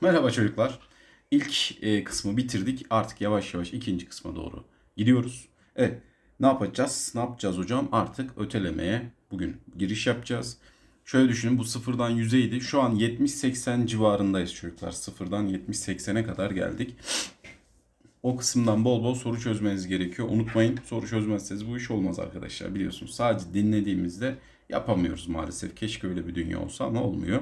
Merhaba çocuklar. İlk e, kısmı bitirdik. Artık yavaş yavaş ikinci kısma doğru gidiyoruz. Evet. Ne yapacağız? Ne yapacağız hocam? Artık ötelemeye bugün giriş yapacağız. Şöyle düşünün bu sıfırdan 100'e idi. Şu an 70-80 civarındayız çocuklar. Sıfırdan 70-80'e kadar geldik. O kısımdan bol bol soru çözmeniz gerekiyor. Unutmayın soru çözmezseniz bu iş olmaz arkadaşlar. Biliyorsunuz sadece dinlediğimizde yapamıyoruz maalesef. Keşke öyle bir dünya olsa ama olmuyor.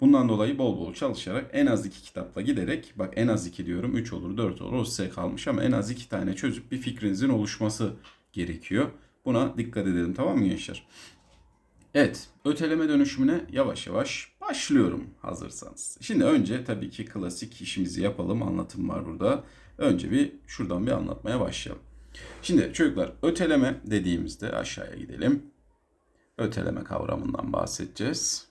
Bundan dolayı bol bol çalışarak en az iki kitapla giderek bak en az iki diyorum 3 olur 4 olur o size kalmış ama en az iki tane çözüp bir fikrinizin oluşması gerekiyor. Buna dikkat edelim tamam mı gençler? Evet öteleme dönüşümüne yavaş yavaş başlıyorum hazırsanız. Şimdi önce tabii ki klasik işimizi yapalım anlatım var burada. Önce bir şuradan bir anlatmaya başlayalım. Şimdi çocuklar öteleme dediğimizde aşağıya gidelim. Öteleme kavramından bahsedeceğiz.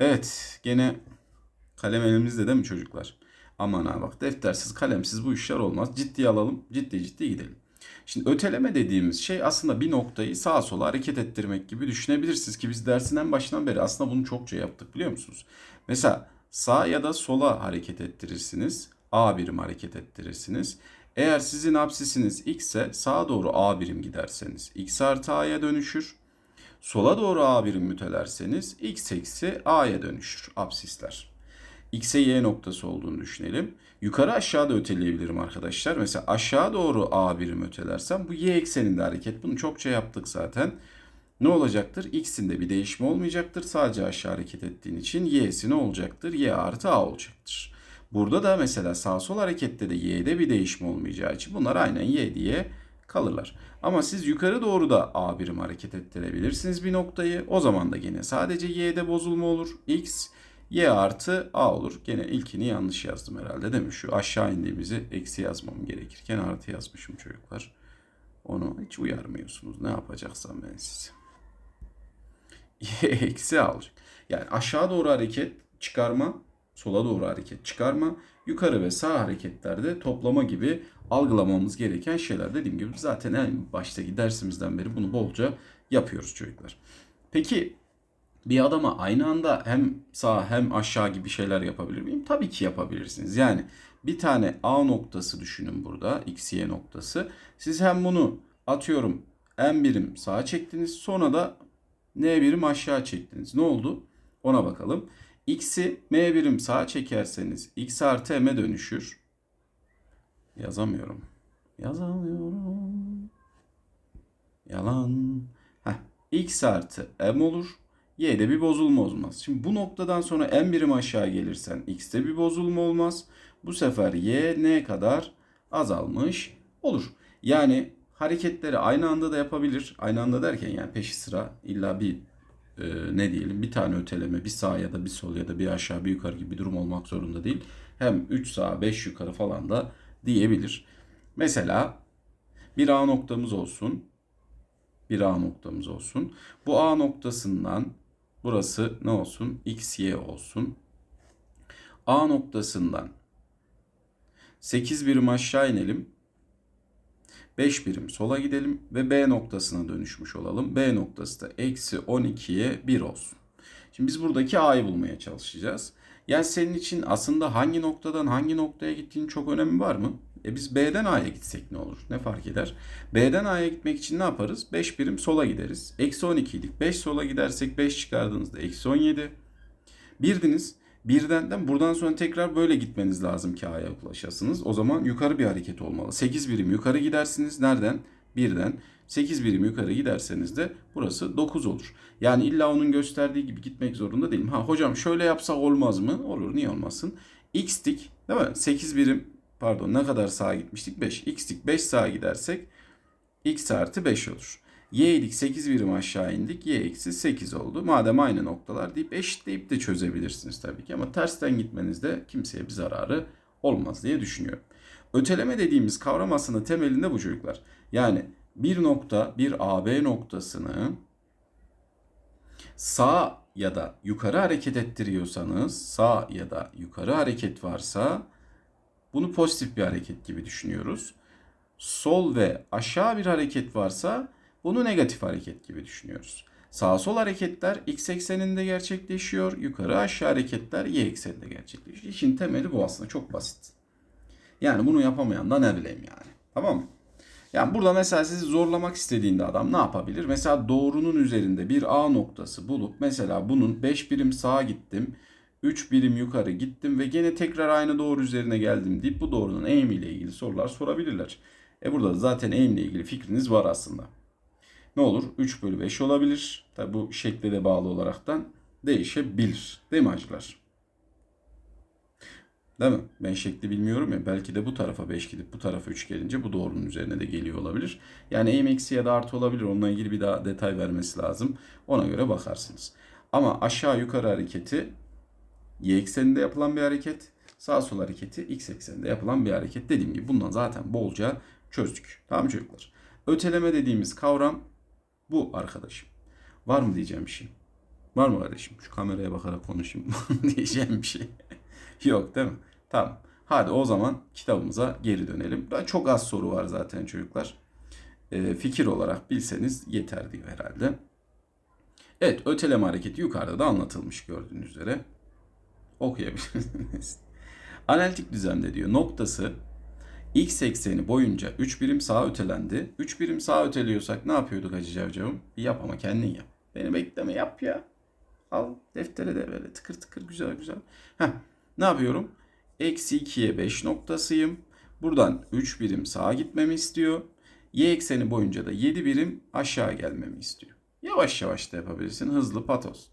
Evet, gene kalem elimizde değil mi çocuklar? Aman ha bak deftersiz kalemsiz bu işler olmaz. Ciddiye alalım, ciddi ciddi gidelim. Şimdi öteleme dediğimiz şey aslında bir noktayı sağa sola hareket ettirmek gibi düşünebilirsiniz ki biz dersin en başından beri aslında bunu çokça yaptık biliyor musunuz? Mesela sağ ya da sola hareket ettirirsiniz. A birim hareket ettirirsiniz. Eğer sizin absisiniz x ise sağa doğru A birim giderseniz x artı a'ya dönüşür. Sola doğru A birim mütelerseniz x eksi a'ya dönüşür absisler. X'e y noktası olduğunu düşünelim. Yukarı aşağıda öteleyebilirim arkadaşlar. Mesela aşağı doğru A birim ötelersem bu y ekseninde hareket. Bunu çokça yaptık zaten. Ne olacaktır? X'in de bir değişme olmayacaktır. Sadece aşağı hareket ettiğin için y'si ne olacaktır? y artı a olacaktır. Burada da mesela sağ sol harekette de y'de bir değişme olmayacağı için bunlar aynen y diye kalırlar. Ama siz yukarı doğru da a birim hareket ettirebilirsiniz bir noktayı. O zaman da gene sadece y'de bozulma olur. x y artı a olur. Gene ilkini yanlış yazdım herhalde değil mi? Şu aşağı indiğimizi eksi yazmam gerekirken artı yazmışım çocuklar. Onu hiç uyarmıyorsunuz. Ne yapacaksam ben size. y eksi a olacak. Yani aşağı doğru hareket çıkarma, sola doğru hareket çıkarma, yukarı ve sağ hareketlerde toplama gibi algılamamız gereken şeyler. Dediğim gibi zaten en baştaki dersimizden beri bunu bolca yapıyoruz çocuklar. Peki bir adama aynı anda hem sağ hem aşağı gibi şeyler yapabilir miyim? Tabii ki yapabilirsiniz. Yani bir tane A noktası düşünün burada. X, Y noktası. Siz hem bunu atıyorum M birim sağa çektiniz. Sonra da N birim aşağı çektiniz. Ne oldu? Ona bakalım. X'i M birim sağa çekerseniz X artı M'e dönüşür. Yazamıyorum. Yazamıyorum. Yalan. Heh. X artı M olur. Y'de bir bozulma olmaz. Şimdi bu noktadan sonra n birim aşağı gelirsen x'te bir bozulma olmaz. Bu sefer y ne kadar azalmış olur. Yani hareketleri aynı anda da yapabilir. Aynı anda derken yani peşi sıra illa bir e, ne diyelim bir tane öteleme bir sağ ya da bir sol ya da bir aşağı bir yukarı gibi bir durum olmak zorunda değil. Hem 3 sağ 5 yukarı falan da diyebilir. Mesela bir A noktamız olsun. Bir A noktamız olsun. Bu A noktasından burası ne olsun? X, Y olsun. A noktasından 8 birim aşağı inelim. 5 birim sola gidelim ve B noktasına dönüşmüş olalım. B noktası da eksi 12'ye 1 olsun. Şimdi biz buradaki A'yı bulmaya çalışacağız. Yani senin için aslında hangi noktadan hangi noktaya gittiğin çok önemi var mı? E biz B'den A'ya gitsek ne olur? Ne fark eder? B'den A'ya gitmek için ne yaparız? 5 birim sola gideriz. Eksi 12 idik. 5 sola gidersek 5 çıkardığınızda eksi 17. Birdiniz. Birden buradan sonra tekrar böyle gitmeniz lazım ki A'ya ulaşasınız. O zaman yukarı bir hareket olmalı. 8 birim yukarı gidersiniz. Nereden? Birden. 8 birim yukarı giderseniz de burası 9 olur. Yani illa onun gösterdiği gibi gitmek zorunda değilim. Ha hocam şöyle yapsak olmaz mı? Olur niye olmasın? X dik değil mi? 8 birim pardon ne kadar sağa gitmiştik? 5. X dik 5 sağa gidersek X artı 5 olur. Y idik 8 birim aşağı indik. Y eksi 8 oldu. Madem aynı noktalar deyip eşitleyip de çözebilirsiniz tabii ki. Ama tersten gitmenizde kimseye bir zararı olmaz diye düşünüyorum. Öteleme dediğimiz kavram aslında temelinde bu çocuklar. Yani bir nokta, bir AB noktasını sağ ya da yukarı hareket ettiriyorsanız, sağ ya da yukarı hareket varsa bunu pozitif bir hareket gibi düşünüyoruz. Sol ve aşağı bir hareket varsa bunu negatif hareket gibi düşünüyoruz. Sağ sol hareketler x ekseninde gerçekleşiyor. Yukarı aşağı hareketler y ekseninde gerçekleşiyor. İşin temeli bu aslında çok basit. Yani bunu yapamayan da ne bileyim yani. Tamam mı? Yani burada mesela sizi zorlamak istediğinde adam ne yapabilir? Mesela doğrunun üzerinde bir A noktası bulup mesela bunun 5 birim sağa gittim, 3 birim yukarı gittim ve gene tekrar aynı doğru üzerine geldim deyip bu doğrunun eğimi ile ilgili sorular sorabilirler. E burada da zaten eğimle ilgili fikriniz var aslında. Ne olur? 3 bölü 5 olabilir. Tabi bu şekle de bağlı olaraktan değişebilir. Değil mi acılar? Değil mi? Ben şekli bilmiyorum ya. Belki de bu tarafa 5 gidip bu tarafa 3 gelince bu doğrunun üzerine de geliyor olabilir. Yani eğim eksi ya da artı olabilir. Onunla ilgili bir daha detay vermesi lazım. Ona göre bakarsınız. Ama aşağı yukarı hareketi y ekseninde yapılan bir hareket. Sağ sol hareketi x ekseninde yapılan bir hareket. Dediğim gibi bundan zaten bolca çözdük. Tamam çocuklar? Öteleme dediğimiz kavram bu arkadaşım. Var mı diyeceğim bir şey? Var mı kardeşim? Şu kameraya bakarak konuşayım diyeceğim bir şey. Yok değil mi? Tamam. Hadi o zaman kitabımıza geri dönelim. Daha çok az soru var zaten çocuklar. Ee, fikir olarak bilseniz yeter diyor herhalde. Evet öteleme hareketi yukarıda da anlatılmış gördüğünüz üzere. Okuyabilirsiniz. Analitik düzlemde diyor noktası x ekseni boyunca 3 birim sağa ötelendi. 3 birim sağa öteliyorsak ne yapıyorduk Hacı Cavcav'ım? Yap ama kendin yap. Beni bekleme yap ya. Al deftere de böyle tıkır tıkır güzel güzel. Heh, ne yapıyorum? Eksi 2'ye 5 noktasıyım. Buradan 3 birim sağa gitmemi istiyor. Y ekseni boyunca da 7 birim aşağı gelmemi istiyor. Yavaş yavaş da yapabilirsin. Hızlı patos.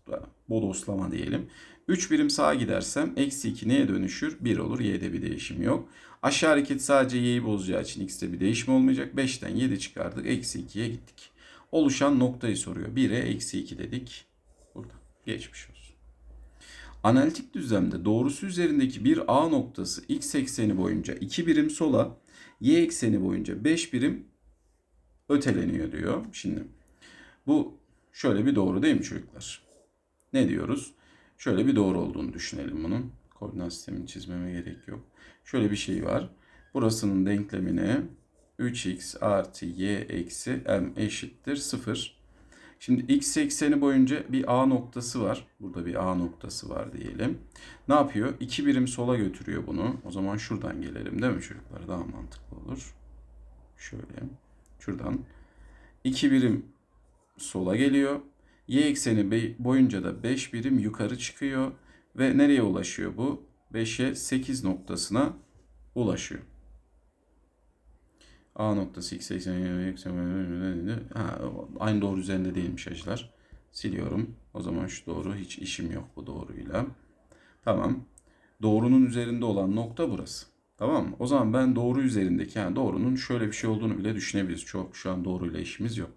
Bodoslama diyelim. 3 birim sağa gidersem eksi 2 neye dönüşür? 1 olur. Y'de bir değişim yok. Aşağı hareket sadece y'yi bozacağı için x'te bir değişim olmayacak. 5'ten 7 çıkardık. Eksi 2'ye gittik. Oluşan noktayı soruyor. 1'e eksi 2 dedik. Burada. Geçmiş olsun. Analitik düzlemde doğrusu üzerindeki bir A noktası x ekseni boyunca 2 birim sola, y ekseni boyunca 5 birim öteleniyor diyor. Şimdi bu şöyle bir doğru değil mi çocuklar? Ne diyoruz? Şöyle bir doğru olduğunu düşünelim bunun. Koordinat sistemini çizmeme gerek yok. Şöyle bir şey var. Burasının denklemine 3x artı y eksi m eşittir 0. Şimdi x ekseni boyunca bir A noktası var. Burada bir A noktası var diyelim. Ne yapıyor? 2 birim sola götürüyor bunu. O zaman şuradan gelelim değil mi çocuklar? Daha mantıklı olur. Şöyle. Şuradan. 2 birim sola geliyor. Y ekseni boyunca da 5 birim yukarı çıkıyor. Ve nereye ulaşıyor bu? 5'e 8 noktasına ulaşıyor. A noktası x ekseni ha, aynı doğru üzerinde değilmiş acılar. Siliyorum. O zaman şu doğru hiç işim yok bu doğruyla. Tamam. Doğrunun üzerinde olan nokta burası. Tamam mı? O zaman ben doğru üzerindeki yani doğrunun şöyle bir şey olduğunu bile düşünebiliriz. Çok şu an doğruyla işimiz yok.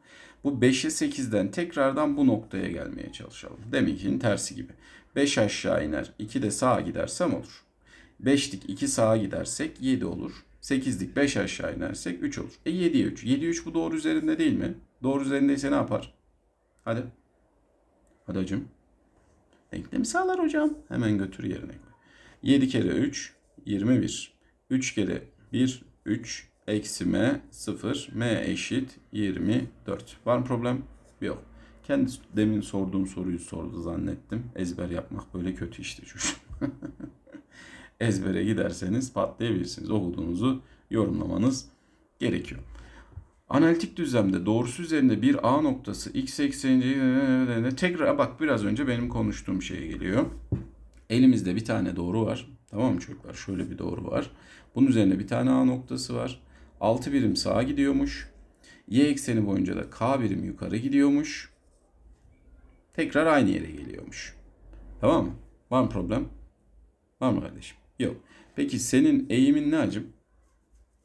Bu 5'e 8'den tekrardan bu noktaya gelmeye çalışalım. Deminkinin tersi gibi. 5 aşağı iner, 2 de sağa gidersem olur. 5'lik 2 sağa gidersek 7 olur. 8'lik 5 aşağı inersek 3 olur. E 7'ye 3. 7'ye 3 bu doğru üzerinde değil mi? Doğru üzerindeyse ne yapar? Hadi. Hadi hocam. Denklemi sağlar hocam. Hemen götür yerine koy. 7 kere 3 21. 3 kere 1 3 eksi m 0 m eşit 24. Var mı problem? Yok. Kendi demin sorduğum soruyu sordu zannettim. Ezber yapmak böyle kötü işte çocuk. Ezbere giderseniz patlayabilirsiniz. Okuduğunuzu yorumlamanız gerekiyor. Analitik düzlemde doğrusu üzerinde bir A noktası x ekseni tekrar bak biraz önce benim konuştuğum şeye geliyor. Elimizde bir tane doğru var. Tamam mı çocuklar? Şöyle bir doğru var. Bunun üzerinde bir tane A noktası var. 6 birim sağa gidiyormuş. Y ekseni boyunca da K birim yukarı gidiyormuş. Tekrar aynı yere geliyormuş. Tamam mı? Var mı problem? Var mı kardeşim? Yok. Peki senin eğimin ne acım?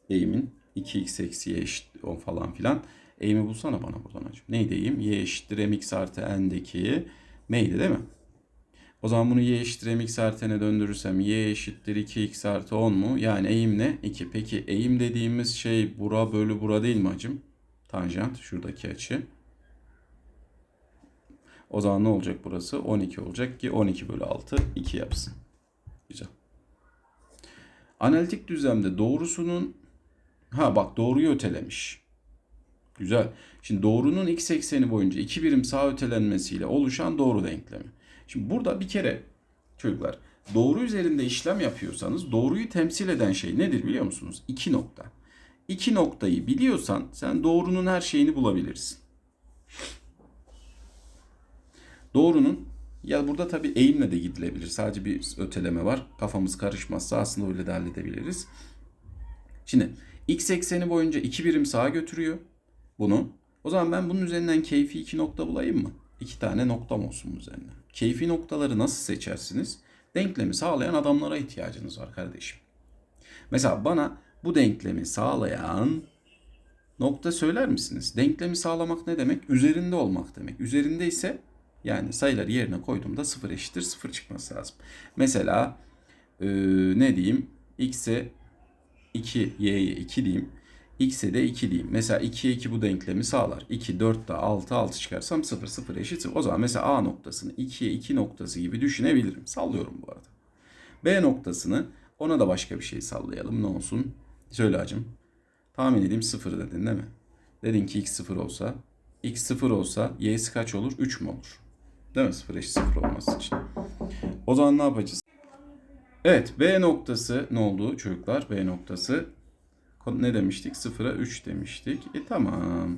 Eğimin 2x eksi y eşit 10 falan filan. Eğimi bulsana bana buradan acım. Neydi eğim? y eşittir mx artı n'deki m'ydi değil mi? O zaman bunu y eşittir mx artı n'e döndürürsem y eşittir 2x artı 10 mu? Yani eğim ne? 2. Peki eğim dediğimiz şey bura bölü bura değil mi acım? Tanjant şuradaki açı. O zaman ne olacak burası? 12 olacak ki 12 bölü 6 2 yapsın. Güzel. Analitik düzlemde doğrusunun ha bak doğruyu ötelemiş. Güzel. Şimdi doğrunun x ekseni boyunca iki birim sağ ötelenmesiyle oluşan doğru denklemi. Şimdi burada bir kere çocuklar doğru üzerinde işlem yapıyorsanız doğruyu temsil eden şey nedir biliyor musunuz? İki nokta. İki noktayı biliyorsan sen doğrunun her şeyini bulabilirsin. Doğrunun ya burada tabii eğimle de gidilebilir. Sadece bir öteleme var. Kafamız karışmazsa aslında öyle de halledebiliriz. Şimdi x ekseni boyunca iki birim sağa götürüyor bunu. O zaman ben bunun üzerinden keyfi iki nokta bulayım mı? İki tane noktam olsun üzerinden. Keyfi noktaları nasıl seçersiniz? Denklemi sağlayan adamlara ihtiyacınız var kardeşim. Mesela bana bu denklemi sağlayan nokta söyler misiniz? Denklemi sağlamak ne demek? Üzerinde olmak demek. Üzerinde ise yani sayıları yerine koyduğumda 0 eşittir 0 çıkması lazım. Mesela e, ne diyeyim? x'e 2, y'ye 2 diyeyim. X'e de 2 diyeyim. Mesela 2'ye 2 bu denklemi sağlar. 2, 4 daha 6, 6 çıkarsam 0, 0 eşit 0. O zaman mesela A noktasını 2'ye 2 noktası gibi düşünebilirim. Sallıyorum bu arada. B noktasını ona da başka bir şey sallayalım. Ne olsun? Söyle hacım. Tahmin edeyim 0 dedin değil mi? Dedin ki x 0 olsa, x 0 olsa y'si kaç olur? 3 mü olur? Değil mi? 0 eşit 0 olması için. O zaman ne yapacağız? Evet B noktası ne oldu çocuklar? B noktası ne demiştik? 0'a 3 demiştik. E tamam.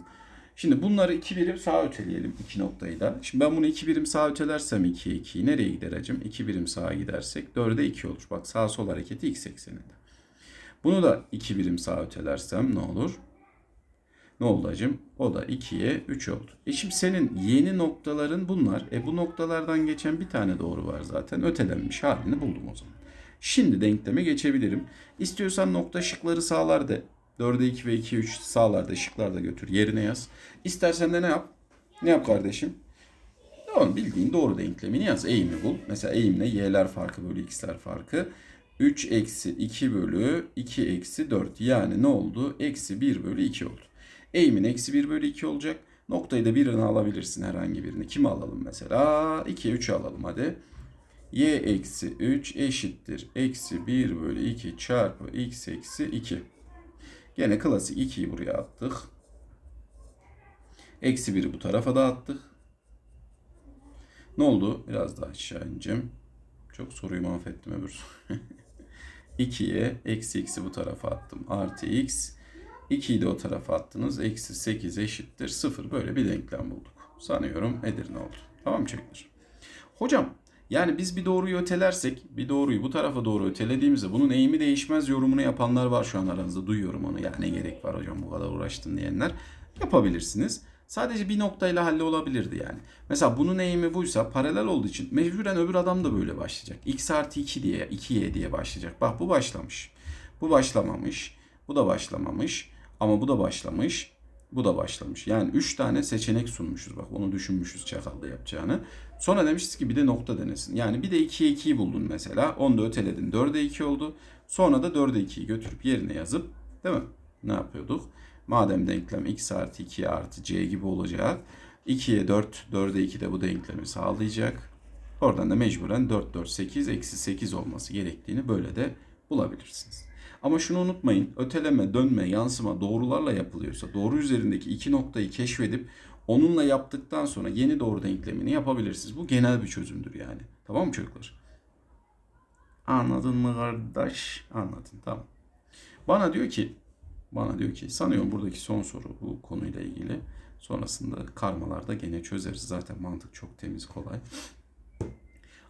Şimdi bunları iki birim sağa öteleyelim iki noktayı da. Şimdi ben bunu iki birim sağa ötelersem 2'ye 2'yi nereye gider hacım? 2 birim sağa gidersek 4'e 2 olur. Bak sağ sol hareketi x ekseninde. Bunu da iki birim sağa ötelersem ne olur? Ne oldu hacım? O da 2'ye 3 oldu. E şimdi senin yeni noktaların bunlar. E bu noktalardan geçen bir tane doğru var zaten. Ötelenmiş halini buldum o zaman. Şimdi denkleme geçebilirim. İstiyorsan nokta şıkları sağlar de. 4'e 2 ve 2'ye 3 sağlarda şıklarda götür. Yerine yaz. İstersen de ne yap? Ne yap kardeşim? Tamam bildiğin doğru denklemini yaz. Eğimi bul. Mesela eğimle y'ler farkı bölü x'ler farkı. 3 eksi 2 bölü 2 eksi 4. Yani ne oldu? Eksi 1 bölü 2 oldu. Eğimin eksi 1 bölü 2 olacak. Noktayı da birini alabilirsin herhangi birini. Kimi alalım mesela? 2'ye 3'ü alalım hadi. Y eksi 3 eşittir. Eksi 1 bölü 2 çarpı x eksi 2. Gene klasik 2'yi buraya attık. Eksi 1'i bu tarafa da attık. Ne oldu? Biraz daha aşağı ineceğim. Çok soruyu mahvettim öbür. 2'ye eksi x'i bu tarafa attım. Artı x. 2'yi de o tarafa attınız. Eksi 8 eşittir 0. Böyle bir denklem bulduk. Sanıyorum Edirne oldu. Tamam mı çocuklar? Hocam yani biz bir doğruyu ötelersek, bir doğruyu bu tarafa doğru ötelediğimizde bunun eğimi değişmez yorumunu yapanlar var şu an aranızda. Duyuyorum onu. Ya ne gerek var hocam bu kadar uğraştın diyenler. Yapabilirsiniz. Sadece bir noktayla hallolabilirdi yani. Mesela bunun eğimi buysa paralel olduğu için mecburen öbür adam da böyle başlayacak. x artı 2 diye 2y diye başlayacak. Bak bu başlamış. Bu başlamamış. Bu da başlamamış. Ama bu da başlamış. Bu da başlamış. Yani 3 tane seçenek sunmuşuz. Bak onu düşünmüşüz çakalda yapacağını. Sonra demişiz ki bir de nokta denesin. Yani bir de 2'ye 2'yi buldun mesela. Onu da öteledin. 4'e 2 oldu. Sonra da 4'e 2'yi götürüp yerine yazıp değil mi? Ne yapıyorduk? Madem denklem x artı 2 artı c gibi olacak. 2'ye 4, 4'e 2 de bu denklemi sağlayacak. Oradan da mecburen 4, 4, 8, eksi 8 olması gerektiğini böyle de bulabilirsiniz. Ama şunu unutmayın. Öteleme, dönme, yansıma doğrularla yapılıyorsa doğru üzerindeki iki noktayı keşfedip onunla yaptıktan sonra yeni doğru denklemini yapabilirsiniz. Bu genel bir çözümdür yani. Tamam mı çocuklar? Anladın mı kardeş? Anladın. Tamam. Bana diyor ki bana diyor ki sanıyorum buradaki son soru bu konuyla ilgili. Sonrasında karmalarda gene çözeriz. Zaten mantık çok temiz, kolay.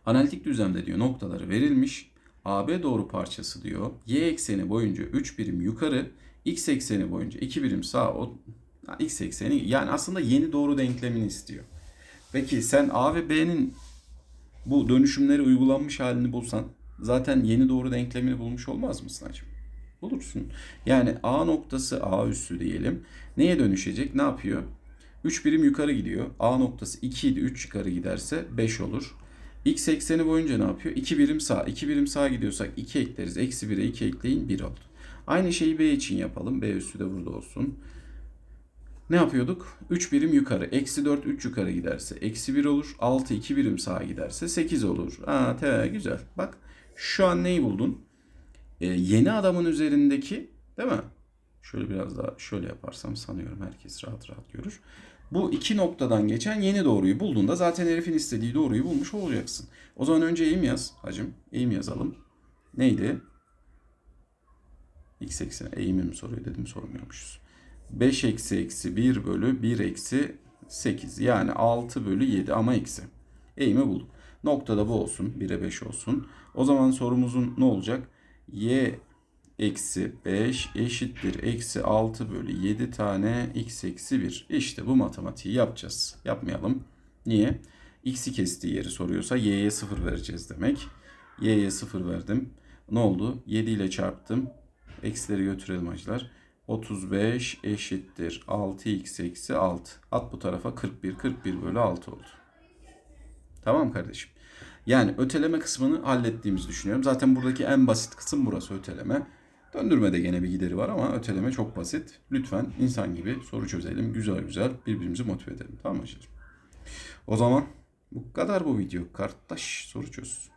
Analitik düzlemde diyor noktaları verilmiş. AB doğru parçası diyor. Y ekseni boyunca 3 birim yukarı, X ekseni boyunca 2 birim sağ, o X ekseni yani aslında yeni doğru denklemini istiyor. Peki sen A ve B'nin bu dönüşümleri uygulanmış halini bulsan zaten yeni doğru denklemini bulmuş olmaz mısın acaba? Bulursun. Yani A noktası A üssü diyelim. Neye dönüşecek? Ne yapıyor? 3 birim yukarı gidiyor. A noktası 2 idi. 3 yukarı giderse 5 olur. X ekseni boyunca ne yapıyor? 2 birim sağ. 2 birim sağa gidiyorsak 2 ekleriz. Eksi 1'e 2 ekleyin 1 oldu. Aynı şeyi B için yapalım. B üssü de burada olsun. Ne yapıyorduk? 3 birim yukarı. Eksi 4 3 yukarı giderse eksi 1 olur. 6 2 birim sağa giderse 8 olur. Aa te güzel. Bak şu an neyi buldun? Ee, yeni adamın üzerindeki değil mi? Şöyle biraz daha şöyle yaparsam sanıyorum herkes rahat rahat görür. Bu iki noktadan geçen yeni doğruyu bulduğunda zaten herifin istediği doğruyu bulmuş olacaksın. O zaman önce eğim yaz hacım. Eğim yazalım. Neydi? X eksen eğimi mi soruyor dedim sormuyormuşuz. 5 eksi eksi 1 bölü 1 eksi 8. Yani 6 bölü 7 ama eksi. Eğimi bulduk. Noktada bu olsun. 1'e 5 olsun. O zaman sorumuzun ne olacak? Y eksi 5 eşittir. Eksi 6 bölü 7 tane x eksi 1. İşte bu matematiği yapacağız. Yapmayalım. Niye? X'i kestiği yeri soruyorsa y'ye 0 vereceğiz demek. Y'ye 0 verdim. Ne oldu? 7 ile çarptım. Eksileri götürelim acılar. 35 eşittir 6x eksi 6. At bu tarafa 41. 41 bölü 6 oldu. Tamam kardeşim. Yani öteleme kısmını hallettiğimizi düşünüyorum. Zaten buradaki en basit kısım burası öteleme. Döndürmede gene bir gideri var ama öteleme çok basit. Lütfen insan gibi soru çözelim. Güzel güzel birbirimizi motive edelim. Tamam mı? O zaman bu kadar bu video. Kardeş soru çöz.